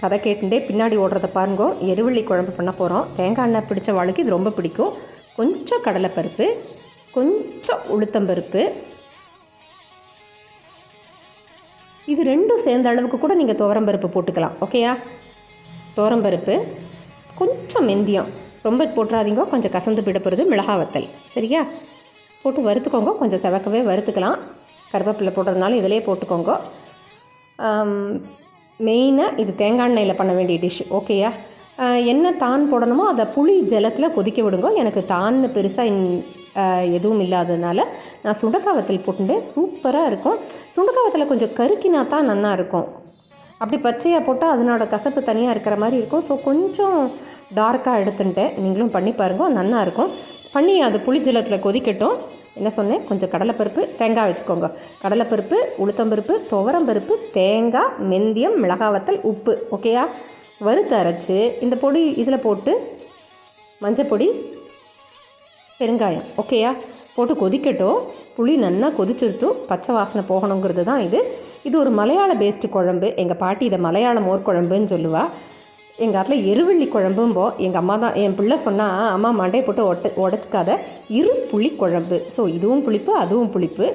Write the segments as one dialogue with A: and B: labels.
A: கதை கேட்டுட்டே பின்னாடி ஓடுறத பாருங்கோ. எருவள்ளி குழம்பு பண்ண போகிறோம் தேங்காய் எண்ணெய் பிடிச்ச வாழைக்கு இது ரொம்ப பிடிக்கும். கொஞ்சம் கடலைப்பருப்பு கொஞ்சம் உளுத்தம்பருப்பு இது ரெண்டும் சேர்ந்த அளவுக்கு கூட நீங்கள் துவரம்பருப்பு போட்டுக்கலாம். ஓகேயா துவரம்பருப்பு கொஞ்சம் மெந்தியம். ரொம்ப போட்டுறாதீங்க. கொஞ்சம் கசந்து விட போகிறது மிளகா வத்தல். சரியா? போட்டு வறுத்துக்கோங்க. கொஞ்சம் செவக்கவே வறுத்துக்கலாம். கருவேப்பிலை போடுறதுனால இதிலே போட்டுக்கோங்க. மெயினாக இது தேங்காய் எண்ணெயில் பண்ண வேண்டிய டிஷ் ஓகேயா என்ன தான் போடணுமோ அதை புளி ஜலத்தில் கொதிக்க விடுங்க. எனக்கு தான் பெருசாக எதுவும் இல்லாததுனால நான் சுண்டக்காய் வத்தல் போட்டுட்டேன் சூப்பராக இருக்கும். சுண்டக்காய் வத்தலை கொஞ்சம் கருக்கினா தான் நல்லா இருக்கும். அப்படி பச்சையாக போட்டால் அதனோட கசப்பு தனியாக இருக்கிற மாதிரி இருக்கும். ஸோ கொஞ்சம் டார்க்காக எடுத்துட்டேன் நீங்களும் பண்ணி பாருங்க. நல்லா இருக்கும். பண்ணி அது புளி ஜலத்தில் கொதிக்கட்டும். என்ன சொன்னேன்? கொஞ்சம் கடலைப்பருப்பு தேங்காய் வச்சுக்கோங்க. கடலைப்பருப்பு உளுத்தம்பருப்பு துவரம்பருப்பு தேங்காய் மெந்தியம் மிளகாவத்தல் உப்பு. ஓகேயா வறுத்து அரைச்சி இந்த பொடி இதில் போட்டு மஞ்சப்பொடி பெருங்காயம். ஓகேயா போட்டு கொதிக்கட்டும். புளி நல்லா கொதிச்சுருத்தும். பச்சை வாசனை போகணுங்கிறது தான் இது. இது ஒரு மலையாள பேஸ்டு குழம்பு. எங்கள் பாட்டி இதை மலையாள மோர் குழம்புன்னு சொல்லுவா. எங்கள் ஆட்டில் எருவள்ளி குழம்பும்போ எங்கள் அம்மா தான் என் பிள்ளை சொன்னால் அம்மா மண்டையை போட்டு ஒட்ட உடச்சிக்காத. இரு புளி குழம்பு. ஸோ இதுவும் புளிப்பு அதுவும் புளிப்பு.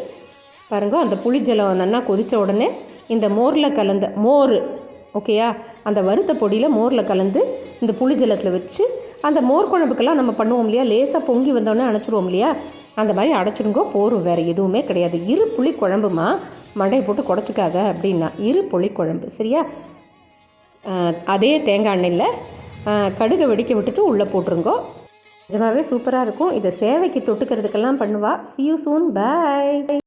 A: பாருங்க அந்த புளி ஜலம் நல்லா கொதித்த உடனே இந்த மோரில் கலந்த மோர் ஓகேயா? அந்த வறுத்த பொடியில் மோரில் கலந்து இந்த புளி ஜலத்தில் வச்சு அந்த மோர் குழம்புக்கெல்லாம் நம்ம பண்ணுவோம் இல்லையா? லேசாக பொங்கி வந்தோடனே அணைச்சிடுவோம் இல்லையா? அந்த மாதிரி அடைச்சிருங்கோ போரும். வேறு எதுவுமே கிடையாது. இரு புளி குழம்புமா? மண்டையை போட்டு குடச்சிக்காத அப்படின்னா இரு புளி குழம்பு. சரியா? அதே தேங்காய் எண்ணெயில் கடுகை வெடிக்க விட்டுட்டு உள்ளே போட்டுருங்கோ. நிஜமாகவே சூப்பராக இருக்கும். இதை சேவைக்கு தொட்டுக்கிறதுக்கெல்லாம் பண்ணுவா. See you soon. Bye.